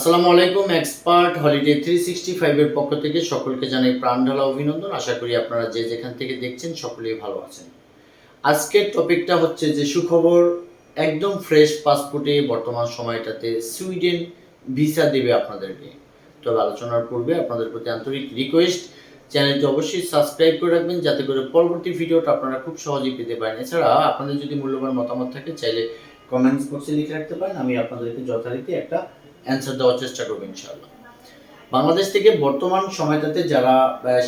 আসসালামু আলাইকুম, expert holiday three sixty ফাইভের পক্ষ থেকে সকলকে জানাই প্রাণ ঢালা অভিনন্দন। আশা করি আপনারা যে যেখান থেকে দেখছেন সকলেই ভালো আছেন। আজকের টপিকটা হচ্ছে যে সুখবর, একদম ফ্রেশ পাসপোর্টে বর্তমান সময়টাতে সুইডেন ভিসা দেবে আপনাদেরকে। তবে আলোচনার পূর্বে আপনাদের প্রতি আন্তরিক রিকোয়েস্ট চ্যানেলটি অবশ্যই সাবস্ক্রাইব করে রাখবেন, যাতে করে পরবর্তী ভিডিওটা আপনারা খুব সহজেই পেতে পারেন। এছাড়া আপনাদের যদি মূল্যবান মতামত থাকে, চাইলে কমেন্টস বক্সে লিখে রাখতে পারেন। আমি আপনাদেরকে যথারীতি একটা অ্যান্সার দেওয়ার চেষ্টা করব ইনশাআল্লাহ। বাংলাদেশ থেকে বর্তমান সময়টাতে যারা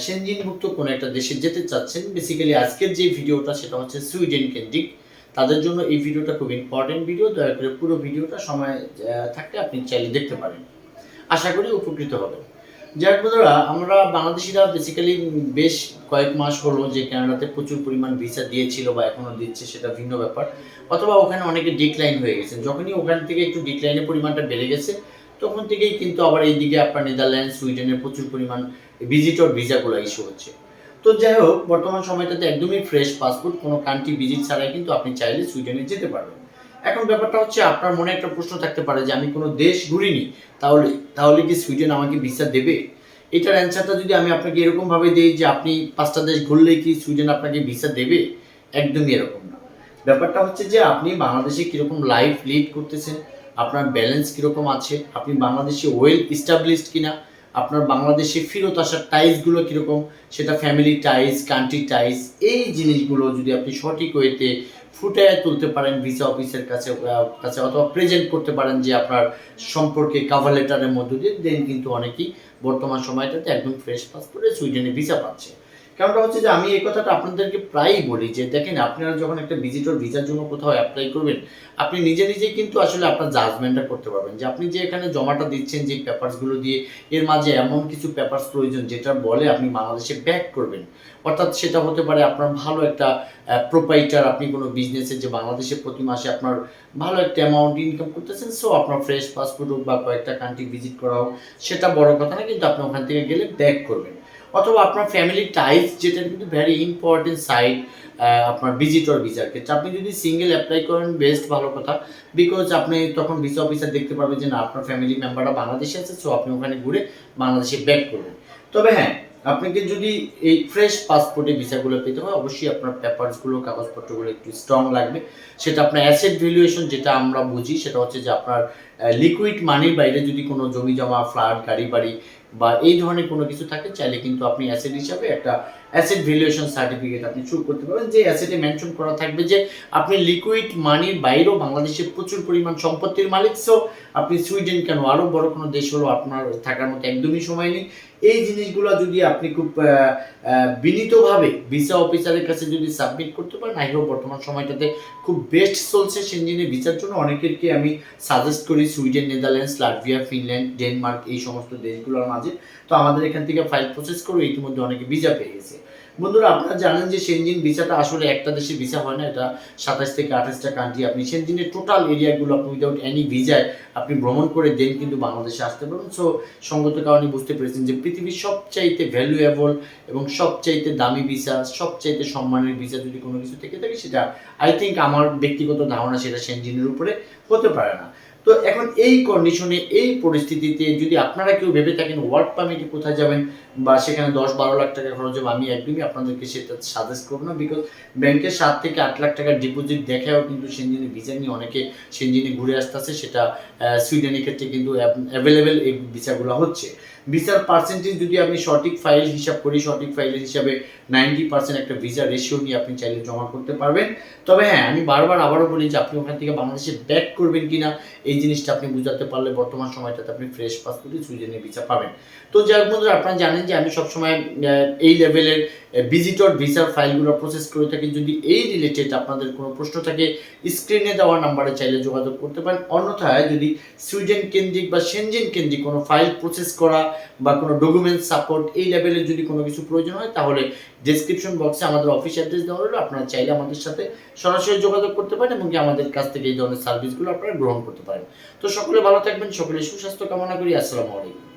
সেনজিনভুক্ত কোনো একটা দেশে যেতে চাচ্ছেন বেসিক্যালি আজকের যে ভিডিওটা সেটা হচ্ছে সুইডেন কেন্দ্রিক। তাদের জন্য এই ভিডিওটা খুব ইম্পর্টেন্ট ভিডিও দয়া করে পুরো ভিডিওটা সময় থাকতে থাকলে আপনি চাইলে দেখতে পারেন। আশা করি উপকৃত হবেন। যাক বন্ধুরা, আমরা বাংলাদেশিরা বেসিক্যালি বেশ কয়েক মাস হলো যে কানাডাতে প্রচুর পরিমাণ ভিসা দিয়েছিল বা এখনও দিচ্ছে, সেটা ভিন্ন ব্যাপার। অথবা ওখানে অনেকে ডিক্লাইন হয়ে গেছে। যখনই ওখান থেকে একটু ডিক্লাইনের পরিমাণটা বেড়ে গেছে, তখন থেকেই কিন্তু আবার এইদিকে আপনার নেদারল্যান্ড সুইডেনের প্রচুর পরিমাণ ভিজিটর ভিসাগুলো ইস্যু হচ্ছে। তো যাই হোক, বর্তমান সময়টাতে একদমই ফ্রেশ পাসপোর্ট কোনো কান্ট্রি ভিজিট ছাড়াই কিন্তু আপনি চাইলে সুইডেনে যেতে পারবেন। এখন ব্যাপারটা হচ্ছে আপনার মনে একটা প্রশ্ন থাকতে পারে যে আমি কোনো দেশ ঘুরিনি, তাহলে তাহলে কি সুইডেন আমাকে ভিসা দেবে? এটার অ্যান্সারটা যদি আমি আপনাকে এরকমভাবে দিই যে আপনি পাঁচটা দেশ ঘুরলেই কি সুইডেন আপনাকে ভিসা দেবে? একদমই এরকম না। ব্যাপারটা হচ্ছে যে আপনি বাংলাদেশে কীরকম লাইফ লিড করতেছেন? আপনার ব্যালেন্স কীরকম আছে? আপনি বাংলাদেশে ওয়েল ইস্টাবলিশড কিনা? আপনার বাংলাদেশে ফেরত আসার টাইসগুলো কীরকম? সেটা ফ্যামিলি টাইস কান্ট্রি টাইস এই জিনিসগুলো যদি আপনি সঠিক ওয়েতে ফুটায় তুলতে পারেন ভিসা অফিসের কাছে কাছে অথবা প্রেজেন্ট করতে পারেন যে আপনার সম্পর্কে কাভার লেটারের মধ্য দিয়ে দেন কিন্তু অনেকেই বর্তমান সময়টাতে একদম ফ্রেশ পাসপোর্টে সুইডেনে ভিসা পাচ্ছে। কারণটা হচ্ছে যে আমি এই কথাটা আপনাদেরকে প্রায়ই বলি যে, দেখেন, আপনারা যখন একটা ভিজিটর ভিসার জন্য কোথাও অ্যাপ্লাই করবেন, আপনি নিজে নিজেই কিন্তু আসলে আপনার জাজমেন্টটা করতে পারবেন। যে আপনি যে এখানে জমাটা দিচ্ছেন, যে পেপারসগুলো দিয়ে, এর মাঝে এমন কিছু পেপারস প্রয়োজন যেটা বলে আপনি বাংলাদেশে ব্যাক করবেন। অর্থাৎ সেটা হতে পারে আপনার ভালো একটা প্রোপাইটার আপনি কোনো বিজনেসে যে বাংলাদেশে প্রতি মাসে আপনার ভালো একটা অ্যামাউন্ট ইনকাম করতেছেন সো আপনার ফ্রেশ পাসপোর্ট হোক বা কয়েকটা কান্ট্রি ভিজিট করা হোক, সেটা বড় কথা না, কিন্তু আপনি ওখান থেকে গেলে ব্যাক করবেন। অথবা আপনার ফ্যামিলি টাইপ যেটা কিন্তু ভ্যারি ইম্পর্টেন্ট সাইড আপনার ভিজিটর ভিসার ক্ষেত্রে আপনি যদি সিঙ্গেল অ্যাপ্লাই করেন বেস্ট ভালো কথা। বিকজ আপনি তখন ভিসা অফিসার দেখতে পারবেন যে না, আপনার ফ্যামিলি মেম্বাররা বাংলাদেশে আছে সো আপনি ওখানে ঘুরে বাংলাদেশে ব্যাক করবেন। তবে হ্যাঁ আপনাকে যদি এই ফ্রেশ পাসপোর্টে ভিসাগুলো পেতে হয়, অবশ্যই আপনার পেপারসগুলো কাগজপত্রগুলো একটু স্ট্রং লাগবে। সেটা আপনার অ্যাসেট ভ্যালুয়েশন যেটা আমরা বুঝি, সেটা হচ্ছে যে আপনার লিকুইড মানির বাইরে যদি কোনো জমি জমা ফ্ল্যাট গাড়ি বাড়ি বা এই ধরনের কোনো কিছু থাকে চাইলে কিন্তু আপনি অ্যাসিড হিসাবে একটা অ্যাসেট ভ্যালুয়েশন সার্টিফিকেট আপনি শুরু করতে পারবেন। যে অ্যাসেটে মেনশন করা থাকবে যে আপনি লিকুইড মানির বাইরেও বাংলাদেশে প্রচুর পরিমাণ সম্পত্তির মালিক। সো আপনি সুইডেন কেন? আরও বড় কোনো দেশ হলো আপনার থাকার মতো একদমই সময় নেই। এই জিনিসগুলো যদি আপনি খুব বিনীতভাবে ভিসা অফিসারের কাছে যদি সাবমিট করতে পারেন আইও বর্তমান সময়টাতে খুব বেস্ট চলছে সেনজিনের ভিসার জন্য। অনেকেরকে আমি সাজেস্ট করি Sweden Netherlands Latvia Finland Denmark এই সমস্ত দেশগুলোর মাঝে। তো আমাদের এখান থেকে ফাইল প্রসেস করে ইতিমধ্যে অনেকে ভিসা পেয়ে গেছে। বন্ধুরা, আপনারা জানেন যে সেনজিন ভিসাটা আসলে একটা দেশে ভিসা হয় না, এটা সাতাশ থেকে আঠাশটা কান্ট্রি আপনি সেনজিনের টোটাল এরিয়াগুলো আপনি উইদাউট এনি ভিসায় আপনি ভ্রমণ করে দেন কিন্তু বাংলাদেশে আসতে পারবেন। সো সঙ্গত কারণে বুঝতে পেরেছেন যে পৃথিবীর সবচাইতে ভ্যালুয়েবল এবং সবচাইতে দামি ভিসা, সবচাইতে সম্মানের ভিসা যদি কোনো কিছু থেকে থাকে, সেটা আই থিঙ্ক আমার ব্যক্তিগত ধারণা সেটা সেনজিনের উপরে হতে পারে না। তো এখন এই কন্ডিশনে এই পরিস্থিতিতে যদি আপনারা কেউ ভেবে থাকেন ওয়ার্ক পারমিটে কোথায় যাবেন বা সেখানে দশ বারো লাখ টাকা খরচ হবে, আমি একদমই আপনাদেরকে সেটা সাজেস্ট করব না বিকজ ব্যাংকের সাত থেকে আট লাখ টাকার ডিপোজিট দেখেও কিন্তু সেনজিনে ভিসা নিয়ে অনেকে সেনজিনে ঘুরে আসতেছে, সেটা সুইডেনের ক্ষেত্রে কিন্তু অ্যাভেলেবেল এই ভিসাগুলো হচ্ছে। ভিসার পার্সেন্টেজ যদি আমি সঠিক ফাইল হিসাব করি, সঠিক ফাইলের হিসাবে নাইনটি পার্সেন্ট একটা ভিসা রেশিও নিয়ে আপনি চাইলে জমা করতে পারবেন। তবে হ্যাঁ আমি বারবার আবারও বলি যে আপনি ওখান থেকে বাংলাদেশে ব্যাক করবেন কিনা, এই জিনিসটা আপনি বুঝাতে পারলে বর্তমান সময়টাতে আপনি ফ্রেশ পাসপোর্টে সুইডেনে ভিসা পাবেন। তো যার মধ্যে আপনারা জানেন যে আমি সবসময় এই লেভেলের ভিজিটর ভিসার ফাইলগুলো প্রসেস করে থাকি। যদি এই রিলেটেড আপনাদের কোনো প্রশ্ন থাকে স্ক্রিনে দেওয়া নাম্বারে চাইলে যোগাযোগ করতে পারেন। অন্যথায় যদি সুইডেন কেন্দ্রিক বা সেনজেন কেন্দ্রিক কোনো ফাইল প্রসেস করা বা কোনো ডকুমেন্ট সাপোর্ট এই লেভেলের যদি কোনো কিছু প্রয়োজন হয়, তাহলে ডিসক্রিপশন বক্সে আমাদের অফিস অ্যাড্রেস দেওয়া হলো আপনারা চাইলে আমাদের সাথে সরাসরি যোগাযোগ করতে পারেন এবং আমাদের কাছ থেকে এই ধরনের সার্ভিসগুলো আপনারা গ্রহণ করতে পারেন। তো সকলে ভালো থাকবেন, সকলে সুস্বাস্থ্য কামনা করি। আসসালামু আলাইকুম।